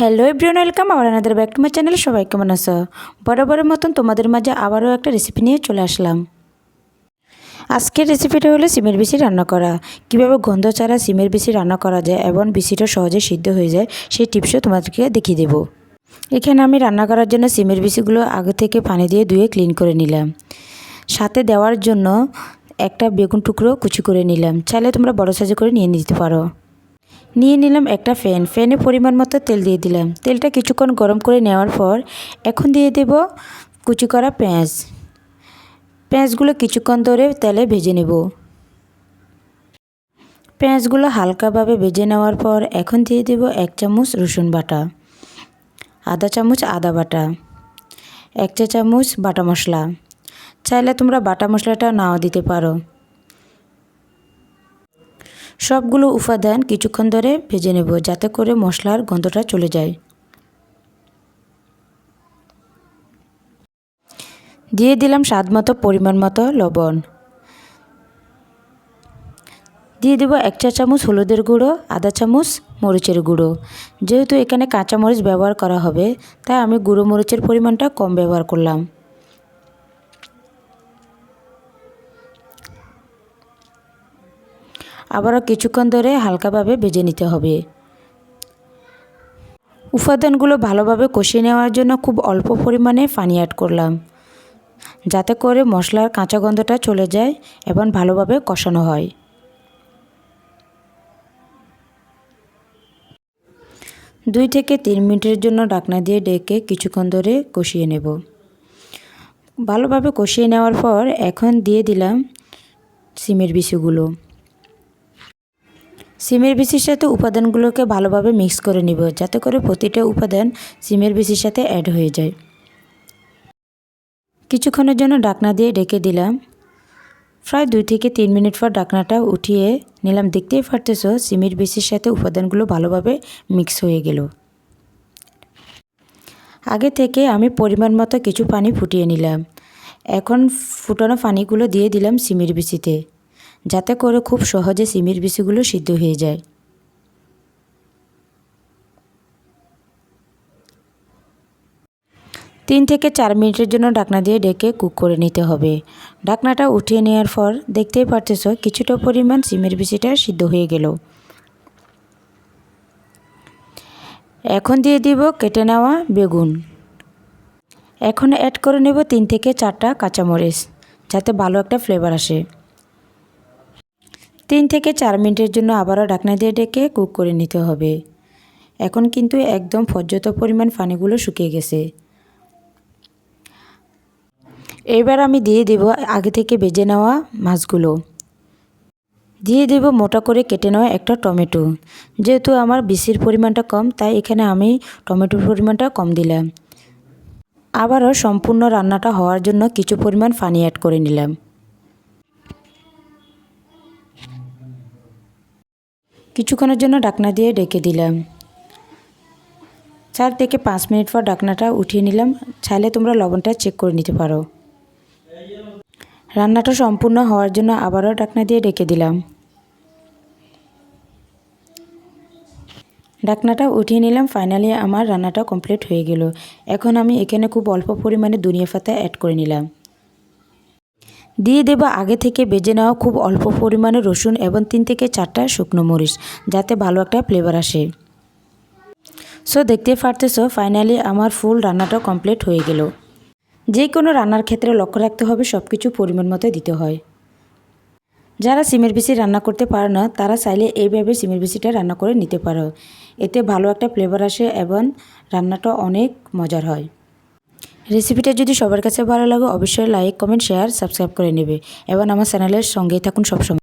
Hello everyone welcome আবার আনাদের back to my channel সবাই কেমন আছো? বরাবরের মতন তোমাদের মাঝে আবারও একটা রেসিপি নিয়ে চলে আসলাম। আজকের রেসিপিটা হলো সিমের বিসি রান্না করা। কীভাবে গন্ধ ছাড়া সিমের বিসি রান্না করা যায় এবং বিসিটা সহজে সিদ্ধ হয়ে যায়, সেই টিপসও তোমাদেরকে দেখিয়ে দেবো। এখানে আমি রান্না করার জন্য সিমের বিসিগুলো আগে থেকে পানি দিয়ে ধুয়ে ক্লিন করে নিলাম। সাথে দেওয়ার জন্য একটা বেগুন টুকরো কুচি করে নিলাম। চাইলে তোমরা বড় সাইজে করে নিয়ে নিতে পারো। নিয়ে নিলাম একটা ফ্যান। ফ্যানে পরিমাণ মতো তেল দিয়ে দিলাম। তেলটা কিছুক্ষণ গরম করে নেওয়ার পর এখন দিয়ে দেব কুচি করা পেঁয়াজ। পেঁয়াজগুলো কিছুক্ষণ ধরে তেলে ভেজে নেব। পেঁয়াজগুলো হালকাভাবে ভেজে নেওয়ার পর এখন দিয়ে দেব এক চামচ রসুন বাটা, আধা চামচ আদা বাটা, এক চা চামচ বাটা মশলা। চাইলে তোমরা বাটা মশলাটা নাও দিতে পারো। সবগুলো উপাদান কিছুক্ষণ ধরে ভেজে নেব যাতে করে মশলার গন্ধটা চলে যায়। দিয়ে দিলাম স্বাদ মতো, পরিমাণ মতো লবণ। দিয়ে দেবো এক চা চামচ হলুদের গুঁড়ো, আধা চামচ মরিচের গুঁড়ো। যেহেতু এখানে কাঁচা মরিচ ব্যবহার করা হবে, তাই আমি গুঁড়ো মরিচের পরিমাণটা কম ব্যবহার করলাম। আবারও কিছুক্ষণ ধরে হালকাভাবে ভেজে নিতে হবে। উপাদানগুলো ভালোভাবে কষিয়ে নেওয়ার জন্য খুব অল্প পরিমাণে পানি অ্যাড করলাম, যাতে করে মশলার কাঁচা গন্ধটা চলে যায় এবং ভালোভাবে কষানো হয়। দুই থেকে তিন মিনিটের জন্য ডাকনা দিয়ে ডেকে কিছুক্ষণ ধরে কষিয়ে নেব। ভালোভাবে কষিয়ে নেওয়ার পর এখন দিয়ে দিলাম সিমের বিচিগুলো। সিমের বিচির সাথে উপাদানগুলোকে ভালোভাবে মিক্স করে নিব, যাতে করে প্রতিটা উপাদান সিমের বিচির সাথে অ্যাড হয়ে যায়। কিছুক্ষণের জন্য ডাকনা দিয়ে ডেকে দিলাম। প্রায় দুই থেকে তিন মিনিট পর ডাকনাটা উঠিয়ে নিলাম। দেখতেই পারতেছ, সিমের বিচির সাথে উপাদানগুলো ভালোভাবে মিক্স হয়ে গেল। আগে থেকে আমি পরিমাণ মতো কিছু পানি ফুটিয়ে নিলাম। এখন ফুটানো পানিগুলো দিয়ে দিলাম সিমের বিচিতে। যাতে করে খুব সহজে সিমের বিচিগুলো সিদ্ধ হয়ে যায়। তিন থেকে চার মিনিটের জন্য ঢাকনা দিয়ে ডেকে কুক করে নিতে হবে। ঢাকনাটা উঠিয়ে নেওয়ার পর দেখতেই পারতেছ কিছুটা পরিমাণ সিমের বিচিটা সিদ্ধ হয়ে গেল। এখন দিয়ে দিব কেটে নেওয়া বেগুন। এখন অ্যাড করে নেব তিন থেকে চারটা কাঁচামরিচ, যাতে ভালো একটা ফ্লেভার আসে। তিন থেকে চার মিনিটের জন্য আবারও ঢাকনা দিয়ে ডেকে কুক করে নিতে হবে। এখন কিন্তু একদম পর্যাপ্ত পরিমাণ পানিগুলো শুকিয়ে গেছে। এবার আমি দিয়ে দেব আগে থেকে বেজে নেওয়া মাছগুলো। দিয়ে দেব মোটা করে কেটে নেওয়া একটা টমেটো। যেহেতু আমার বিসির পরিমাণটা কম, তাই এখানে আমি টমেটোর পরিমাণটা কম দিলাম। আবারও সম্পূর্ণ রান্নাটা হওয়ার জন্য কিছু পরিমাণ পানি অ্যাড করে নিলাম। কিছুক্ষণের জন্য ডাকনা দিয়ে ডেকে দিলাম। চার থেকে পাঁচ মিনিট পর ডাকনাটা উঠিয়ে নিলাম। চাইলে তোমরা লবণটা চেক করে নিতে পারো। রান্নাটা সম্পূর্ণ হওয়ার জন্য আবারও ডাকনা দিয়ে ডেকে দিলাম। ডাকনাটা উঠিয়ে নিলাম। ফাইনালি আমার রান্নাটা কমপ্লিট হয়ে গেল। এখন আমি এখানে খুব অল্প পরিমাণে দুনিয়া পাতা অ্যাড করে নিলাম। দিয়ে দেবো আগে থেকে বেজে নেওয়া খুব অল্প পরিমাণে রসুন এবং তিন থেকে চারটা শুকনো মরিচ, যাতে ভালো একটা ফ্লেভার আসে। সো দেখতে পারতেছো ফাইনালি আমার ফুল রান্নাটা কমপ্লিট হয়ে গেল। যে কোনো রান্নার ক্ষেত্রে লক্ষ্য রাখতে হবে সব কিছু পরিমাণ মতো দিতে হয়। যারা সিমের বিচি রান্না করতে পারো না, তারা চাইলে এইভাবে সিমের বিচিটা রান্না করে নিতে পারো। এতে ভালো একটা ফ্লেভার আসে এবং রান্নাটা অনেক মজার হয়। রেসিপিটা যদি সবার কাছে ভালো লাগে, অবশ্যই লাইক কমেন্ট শেয়ার সাবস্ক্রাইব করে নেবে। এবং আমার চ্যানেলের সঙ্গেই থাকুন সবসময়।